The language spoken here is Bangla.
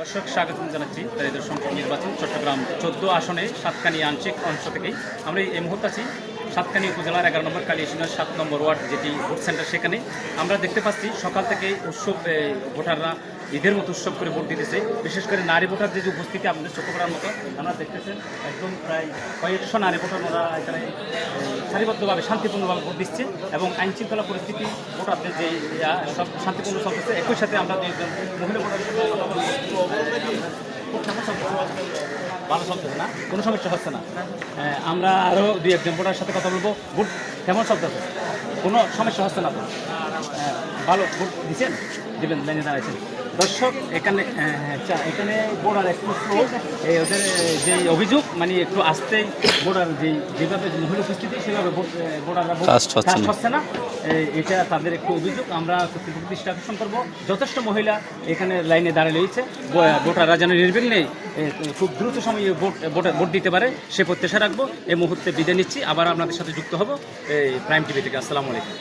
দর্শক স্বাগত জানাচ্ছি তাদের সংসদ নির্বাচন, চট্টগ্রাম চোদ্দ আসনে সাতকানি আংশিক অংশ থেকেই। আমরা এই মুহূর্তে আছি সাতকানি উপজেলার এগারো নম্বর কালিয়াসিনার সাত নম্বর ওয়ার্ড, যেটি ভোট সেন্টার সেখানে। আমরা দেখতে পাচ্ছি সকাল থেকে উৎসব ভোটাররা ঈদের মতো উৎসব করে ভোট দিতেছে। বিশেষ করে নারী ভোটার যে উপস্থিতি আপনাদের চোখে পড়ার মতো, আমরা দেখতেছেন একদম প্রায় কয়েকশো নারী ভোটার ওরা এখানে সারিবদ্ধভাবে শান্তিপূর্ণভাবে ভোট দিচ্ছে এবং আইন শৃঙ্খলা পরিস্থিতি ভোটারদের যে সব শান্তিপূর্ণ চলতেছে একই সাথে আমরা মহিলা? ভালো চলতেছে না কোনো সমস্যা হচ্ছে না হ্যাঁ, আমরা আরও দুই একজন ভোটার সাথে কথা বলব ভোট কেমন চলতেছে কোনো সমস্যা হচ্ছে না হ্যাঁ, ভালো ভোট দিচ্ছেন দিবেন লাইনে দাঁড়াইছেন দর্শক এখানে হ্যাঁ, হ্যাঁ, আচ্ছা এখানে বোর্ডার একটু এই ওদের যে অভিযোগ মানে একটু আসতেই বোর্ডার যে যেভাবে মহিলা উপস্থিতি সেভাবে বোর্ডাররা কাজ হচ্ছে না। এটা তাদের একটু অভিযোগ। আমরা কর্তৃপক্ষ দৃষ্টি আকর্ষণ করব। যথেষ্ট মহিলা এখানে লাইনে দাঁড়িয়ে রয়েছে ভোটাররা যেন নির্বিঘ্নে খুব দ্রুত সময়ে ভোট ভোট- দিতে পারে সে প্রত্যাশা রাখব। এই মুহূর্তে বিদায় নিচ্ছি। আবার আপনাদের সাথে যুক্ত হব। প্রাইম টিভি থেকে আসসালামু আলাইকুম।